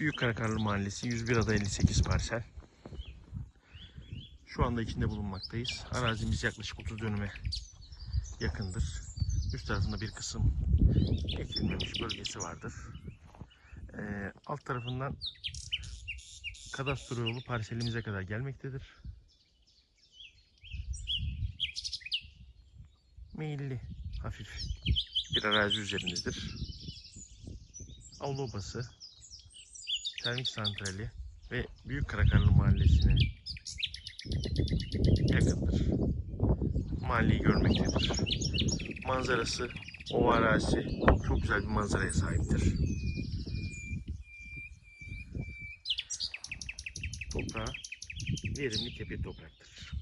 Büyük Karakarlı Mahallesi 101 ada 58 parsel. Şu anda içinde bulunmaktayız. Arazimiz yaklaşık 30 dönüme yakındır. Üst tarafında bir kısım ekilmemiş bölgesi vardır. Ee, alt tarafından kadastro yolu parselimize kadar gelmektedir. Meyilli, hafif bir arazi üzerindedir. Avlu obası, termik santrali ve Büyük Karakarlı Mahallesi'ne yakındır. Mahalleyi görmektedir. Manzarası, ova arazisi çok güzel bir manzaraya sahiptir. Toprağı verimli kepir topraktır.